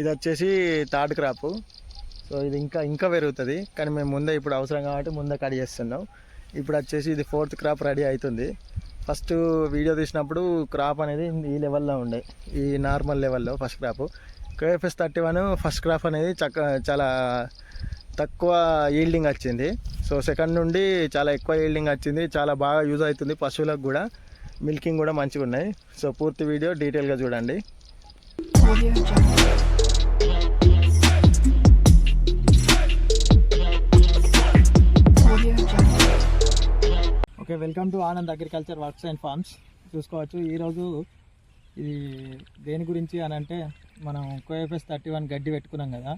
ఇది వచ్చేసి third crop. So ఇది ఇంకా ఇంకా పెరుగుతుంది. కానీ మేము ముందే ఇప్పుడు అవసరం కాబట్టి ముందే కట్ చేస్తున్నాం. ఇప్పుడు వచ్చేసి ఇది ఫోర్త్ క్రాప్ రెడీ అవుతుంది ఫస్ట్ వీడియో తీసినప్పుడు క్రాప్ అనేది ఈ లెవెల్లో ఉండే. ఈ నార్మల్ లెవెల్లో first crop. KFS thirty one first crop అనేది చక్క చాలా తక్కువ ఈల్డింగ్ వచ్చింది. సో సెకండ్ నుండి చాలా ఎక్కువ ఈల్డింగ్ వచ్చింది. చాలా బాగా యూజ్ అవుతుంది పశువులకు కూడా. మిల్కింగ్ కూడా మంచిగా ఉన్నాయి సో పూర్తి వీడియో డీటెయిల్గా చూడండి. Okay welcome to Anand agriculture works and farms చూసుకోవచ్చు. ఈరోజు ఇది దేని గురించి అని అంటే మనం కోఎఫ్ఎస్ థర్టీ వన్ గడ్డి పెట్టుకున్నాం కదా.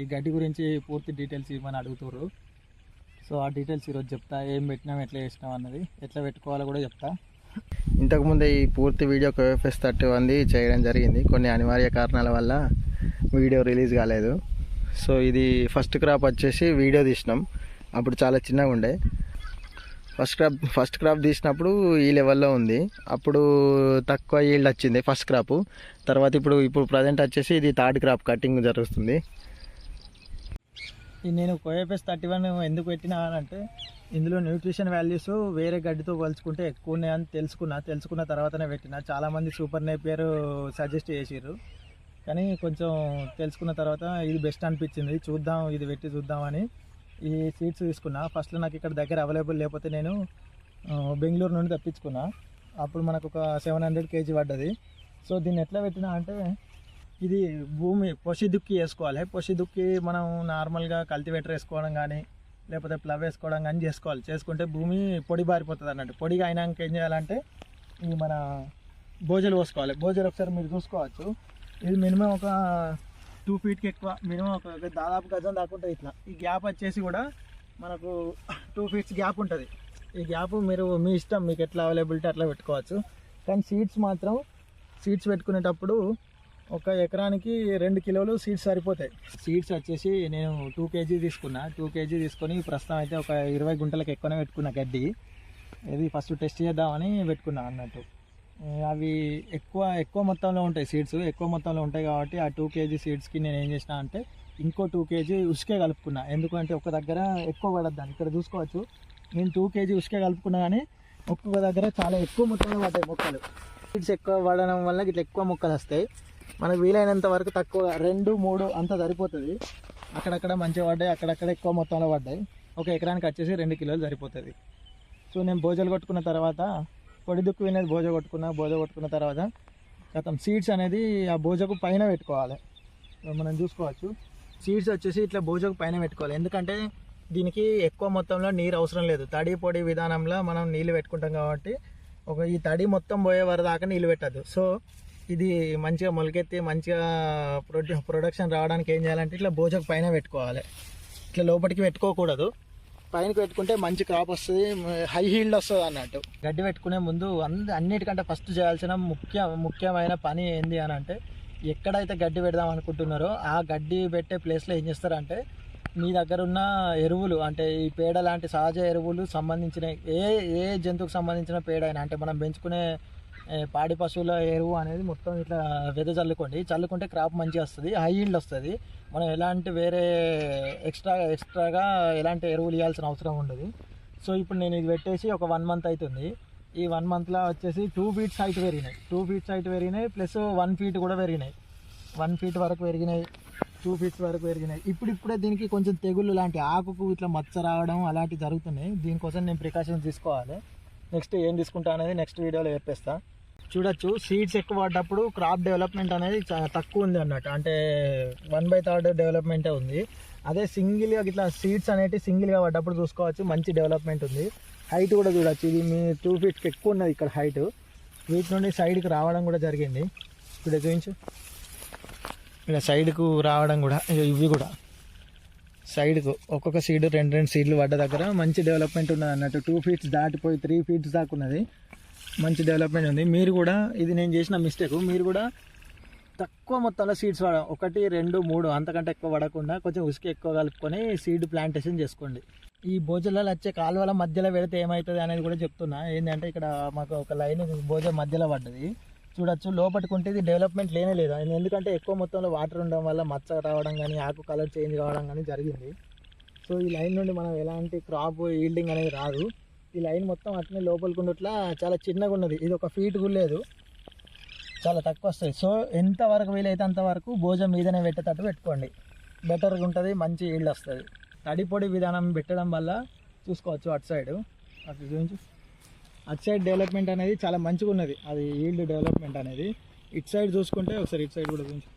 ఈ గడ్డి గురించి పూర్తి డీటెయిల్స్ ఇవ్వమని అడుగుతారు సో ఆ డీటెయిల్స్ ఈరోజు చెప్తా. ఏం పెట్టినాం ఎట్లా చేసినాం అన్నది. ఎట్లా పెట్టుకోవాలో కూడా చెప్తా. ఇంతకుముందే ఈ పూర్తి వీడియో కోఎఫ్ఎస్ థర్టీ వన్ది చేయడం జరిగింది. కొన్ని అనివార్య కారణాల వల్ల వీడియో రిలీజ్ కాలేదు. సో ఇది ఫస్ట్ క్రాప్ వచ్చేసి వీడియో తీసినాం. అప్పుడు చాలా చిన్నగా ఉండే ఫస్ట్ క్రాప్ ఫస్ట్ క్రాప్ తీసినప్పుడు ఈ లెవెల్లో ఉంది. అప్పుడు తక్కువ ఈల్డ్ వచ్చింది ఫస్ట్ క్రాప్ తర్వాత ఇప్పుడు ఇప్పుడు ప్రజెంట్ వచ్చేసి ఇది థర్డ్ క్రాప్ కటింగ్ జరుగుతుంది. నేను కోఎఫ్ఎస్ థర్టీ వన్ ఎందుకు పెట్టినా అంటే ఇందులో న్యూట్రిషన్ వాల్యూస్ వేరే గడ్డితో పోల్చుకుంటే ఎక్కువ ఉన్నాయని తెలుసుకున్నా. తెలుసుకున్న తర్వాతనే పెట్టిన. చాలామంది సూపర్ నేపియర్ సజెస్ట్ చేసిర్రు. కానీ కొంచెం తెలుసుకున్న తర్వాత ఇది బెస్ట్ అనిపించింది. చూద్దాం ఇది పెట్టి చూద్దామని ఈ సీడ్స్ తీసుకున్నా. ఫస్ట్లో నాకు ఇక్కడ దగ్గర అవైలబుల్ లేకపోతే నేను బెంగళూరు నుండి తప్పించుకున్నా. అప్పుడు మనకు ఒక సెవెన్ హండ్రెడ్ కేజీ పడ్డది. సో దీన్ని ఎట్లా పెట్టినా అంటే ఇది భూమి పొసి దుక్కి వేసుకోవాలి. పొసి దుక్కి మనం నార్మల్గా కల్టివేటర్ వేసుకోవడం కానీ లేకపోతే ప్లవ్ వేసుకోవడం కానీ చేసుకోవాలి. చేసుకుంటే భూమి పొడి బారిపోతుంది అన్నట్టు. పొడిగా అయినాక ఏం చేయాలంటే ఈ మన భోజలు పోసుకోవాలి. భోజలు ఒకసారి మీరు చూసుకోవచ్చు. ఇది మినిమం ఒక టూ ఫీట్కి ఎక్కువ మినిమం ఒక దాదాపు గజం దాకుంటుంది ఇట్లా. ఈ గ్యాప్ వచ్చేసి కూడా మనకు టూ ఫీట్స్ గ్యాప్ ఉంటుంది. ఈ గ్యాప్ మీరు మీ ఇష్టం మీకు ఎట్లా అవైలబిలిటీ అట్లా పెట్టుకోవచ్చు. కానీ సీడ్స్ మాత్రం సీడ్స్ పెట్టుకునేటప్పుడు ఒక ఎకరానికి రెండు కిలోలు సీడ్స్ సరిపోతాయి. సీడ్స్ వచ్చేసి నేను టూ కేజీ తీసుకున్నా. టూ కేజీ తీసుకొని ప్రస్తుతం అయితే ఒక ఇరవై గుంటలకు ఎక్కువనే పెట్టుకున్నా గడ్డి. ఇది ఫస్ట్ టెస్ట్ చేద్దామని పెట్టుకున్నా అన్నట్టు. అవి ఎక్కువ ఎక్కువ మొత్తంలో ఉంటాయి సీడ్స్ ఎక్కువ మొత్తంలో ఉంటాయి కాబట్టి ఆ టూ కేజీ సీడ్స్కి నేను ఏం చేసిన అంటే ఇంకో టూ కేజీ ఉసుకే కలుపుకున్నా. ఎందుకంటే ఒక దగ్గర ఎక్కువ పడద్దాన్ని ఇక్కడ చూసుకోవచ్చు. నేను టూ కేజీ ఉసుకే కలుపుకున్నా కానీ ఒక్కొక్క దగ్గర చాలా ఎక్కువ మొత్తంలో పడ్డాయి మొక్కలు. సీడ్స్ ఎక్కువ పడడం వల్ల ఇట్లా ఎక్కువ మొక్కలు వస్తాయి. మనకు వీలైనంత వరకు తక్కువ రెండు మూడు అంత సరిపోతుంది. అక్కడక్కడ మంచిగా పడ్డాయి అక్కడక్కడ ఎక్కువ మొత్తంలో పడ్డాయి. ఒక ఎకరానికి వచ్చేసి రెండు కిలోలు సరిపోతుంది. సో నేను భోజలు కొట్టుకున్న తర్వాత పొడి దుక్కు వినేది భోజ కొట్టుకున్న భోజ కొట్టుకున్న తర్వాత గతం సీడ్స్ అనేది ఆ భోజకు పైన పెట్టుకోవాలి. మనం చూసుకోవచ్చు. సీడ్స్ వచ్చేసి ఇట్లా భోజకు పైన పెట్టుకోవాలి. ఎందుకంటే దీనికి ఎక్కువ మొత్తంలో నీరు అవసరం లేదు. తడి పొడి విధానంలో మనం నీళ్ళు పెట్టుకుంటాం కాబట్టి ఒక ఈ తడి మొత్తం పోయే వరకు దాకా నీళ్ళు పెట్టద్దు. సో ఇది మంచిగా మొలకెత్తి మంచిగా ప్రొడక్షన్ రావడానికి ఏం చేయాలంటే ఇట్లా భోజకు పైన పెట్టుకోవాలి. ఇట్లా లోపలికి పెట్టుకోకూడదు. పైనకి పెట్టుకుంటే మంచి క్రాప్ వస్తుంది హై హీల్డ్ వస్తుంది అన్నట్టు. గడ్డి పెట్టుకునే ముందు అన్ని అన్నిటికంటే ఫస్ట్ చేయాల్సిన ముఖ్య ముఖ్యమైన పని ఏంది అని అంటే ఎక్కడైతే గడ్డి పెడదాం అనుకుంటున్నారో ఆ గడ్డి పెట్టే ప్లేస్లో ఏం చేస్తారంటే మీ దగ్గర ఉన్న ఎరువులు అంటే ఈ పేడ లాంటి సహజ ఎరువులు సంబంధించిన ఏ ఏ జంతువుకు సంబంధించిన పేడ అయినా అంటే మనం పెంచుకునే పాడి పశువుల ఎరువు అనేది మొత్తం ఇట్లా వెద చల్లుకోండి. చల్లుకుంటే క్రాప్ మంచిగా వస్తుంది హై ఈల్డ్ వస్తుంది. మనం ఎలాంటి వేరే ఎక్స్ట్రా ఎక్స్ట్రాగా ఎలాంటి ఎరువులు ఇవ్వాల్సిన అవసరం ఉండదు. సో ఇప్పుడు నేను ఇది పెట్టేసి ఒక వన్ మంత్ అవుతుంది ఈ వన్ మంత్లో వచ్చేసి టూ ఫీట్స్ హైట్ పెరిగినాయి. టూ ఫీట్స్ హైట్ పెరిగినాయి ప్లస్ వన్ ఫీట్ కూడా పెరిగినాయి. వన్ ఫీట్ వరకు పెరిగినాయి టూ ఫీట్స్ వరకు పెరిగినాయి. ఇప్పుడు ఇప్పుడే దీనికి కొంచెం తెగుళ్ళు లాంటి ఆకుకు ఇట్లా మచ్చ రావడం అలాంటివి జరుగుతున్నాయి. దీనికోసం నేను ప్రికాషన్స్ తీసుకోవాలి. నెక్స్ట్ ఏం తీసుకుంటా అనేది నెక్స్ట్ వీడియోలో చెప్పేస్తాను చూడొచ్చు. సీడ్స్ ఎక్కువ పడ్డప్పుడు క్రాప్ డెవలప్మెంట్ అనేది చాలా తక్కువ ఉంది అన్నట్టు. అంటే వన్ బై థర్డ్ డెవలప్మెంటే ఉంది. అదే సింగిల్గా ఇట్లా సీడ్స్ అనేవి సింగిల్గా పడ్డప్పుడు చూసుకోవచ్చు. మంచి డెవలప్మెంట్ ఉంది. హైట్ కూడా చూడొచ్చు. ఇది మీ టూ ఫీట్కి ఎక్కువ ఉన్నది ఇక్కడ హైట్ వీటి నుండి సైడ్కి రావడం కూడా జరిగింది. ఇప్పుడు చూపించు. ఇలా సైడ్కు రావడం కూడా ఇవి కూడా. సైడ్కు ఒక్కొక్క సీడ్ రెండు రెండు సీడ్లు పడ్డ దగ్గర మంచి డెవలప్మెంట్ ఉన్నది అన్నట్టు టూ ఫీట్స్ దాటిపోయి త్రీ ఫీట్స్ దాకా ఉన్నది. మంచి డెవలప్మెంట్ ఉంది. మీరు కూడా ఇది నేను చేసిన మిస్టేక్ మీరు కూడా తక్కువ మొత్తంలో సీడ్స్ వాడ ఒకటి రెండు మూడు అంతకంటే ఎక్కువ పడకుండా కొంచెం ఉసుక ఎక్కువ కలుపుకొని సీడ్ ప్లాంటేషన్ చేసుకోండి. ఈ భోజనాలు వచ్చే కాలువల మధ్యలో పెడితే ఏమవుతుంది అనేది కూడా చెప్తున్నా. ఏంటంటే ఇక్కడ మాకు ఒక లైన్ భోజనం మధ్యలో పడ్డది. చూడొచ్చు లోపటికుంటే ఇది డెవలప్మెంట్ లేనే లేదు. ఎందుకంటే ఎక్కువ మొత్తంలో వాటర్ ఉండడం వల్ల మచ్చ రావడం కానీ ఆకు కలర్ చేంజ్ కావడం కానీ జరిగింది. సో ఈ లైన్ నుండి మనం ఎలాంటి క్రాప్ ఈల్డింగ్ అనేది రాదు. ఈ లైన్ మొత్తం అట్లనే లోపలికి ఉండట్లా చాలా చిన్నగా ఉన్నది ఇది ఒక ఫీట్ కూడా లేదు. చాలా తక్కువ వస్తుంది సో ఎంతవరకు వీలైతే అంతవరకు భోజనం మీదనే పెట్టేటట్టు పెట్టుకోండి. బెటర్గా ఉంటుంది మంచి ఈల్డ్ వస్తుంది తడిపొడి విధానం పెట్టడం వల్ల చూసుకోవచ్చు అటు సైడ్. అటు చూపించు. అటు సైడ్ డెవలప్మెంట్ అనేది చాలా మంచిగా ఉన్నది అది ఈల్డ్ డెవలప్మెంట్ అనేది. ఇటు సైడ్ చూసుకుంటే ఒకసారి ఇటు సైడ్ కూడా చూపించు.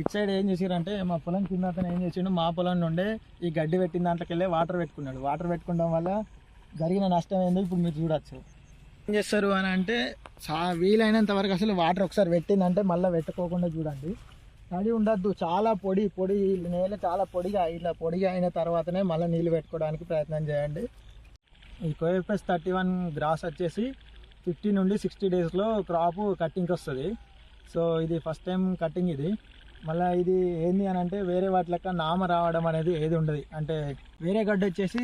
ఇటు సైడ్ ఏం చేసిరంటే మా పొలం కింద అతను ఏం చేసిండు మా పొలం నుండే ఈ గడ్డి పెట్టిన దాంట్లోకి వెళ్ళి వాటర్ పెట్టుకున్నాడు. వాటర్ పెట్టుకోవడం వల్ల జరిగిన నష్టం ఏందో ఇప్పుడు మీరు చూడొచ్చు. ఏం చేస్తారు అని అంటే చా వీలైనంత వరకు అసలు వాటర్ ఒకసారి పెట్టిందంటే మళ్ళీ పెట్టుకోకుండా చూడండి. తడి ఉండద్దు చాలా పొడి పొడి నేల చాలా పొడిగా ఇలా పొడిగా అయిన తర్వాతనే మళ్ళీ నీళ్ళు పెట్టుకోవడానికి ప్రయత్నం చేయండి. ఈ కోఎఫ్ఎస్ థర్టీ వన్ గ్రాస్ వచ్చేసి ఫిఫ్టీ నుండి సిక్స్టీ డేస్లో క్రాప్ కట్టింగ్కి వస్తుంది. సో ఇది ఫస్ట్ టైం కట్టింగ్ ఇది. మళ్ళీ ఇది ఏంది అని అంటే వేరే వాటి లెక్క నామ రావడం అనేది ఏది ఉండదు. అంటే వేరే గడ్డ వచ్చేసి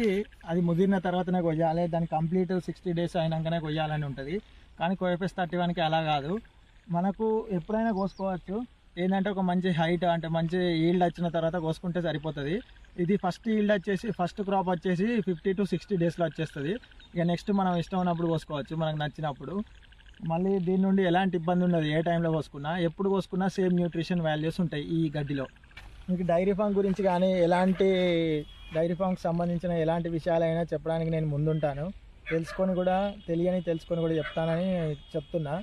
అది ముదిరిన తర్వాతనే కొయ్యాలి దాని కంప్లీట్ సిక్స్టీ డేస్ అయినాకనే కొయ్యాలని ఉంటుంది. కానీ కోఎఫ్ఎస్ థర్టీ వన్కి అలా కాదు. మనకు ఎప్పుడైనా కోసుకోవచ్చు. ఏంటంటే ఒక మంచి హైట్ అంటే మంచి ఈల్డ్ వచ్చిన తర్వాత కోసుకుంటే సరిపోతుంది. ఇది ఫస్ట్ ఈల్డ్ వచ్చేసి ఫస్ట్ క్రాప్ వచ్చేసి ఫిఫ్టీ టు సిక్స్టీ డేస్లో వచ్చేస్తుంది. ఇక నెక్స్ట్ మనం ఇష్టం ఉన్నప్పుడు కోసుకోవచ్చు మనకు నచ్చినప్పుడు. మళ్ళీ దీని నుండి ఎలాంటి ఇబ్బంది ఉండదు. ఏ టైంలో కోసుకున్నా ఎప్పుడు కోసుకున్నా సేమ్ న్యూట్రిషన్ వాల్యూస్ ఉంటాయి ఈ గడ్డిలో. మీకు డైరీ ఫామ్ గురించి కానీ ఎలాంటి డైరీ ఫామ్కి సంబంధించిన ఎలాంటి విషయాలైనా చెప్పడానికి నేను ముందుంటాను. తెలుసుకొని కూడా తెలియని తెలుసుకొని కూడా చెప్తానని చెప్తున్నా.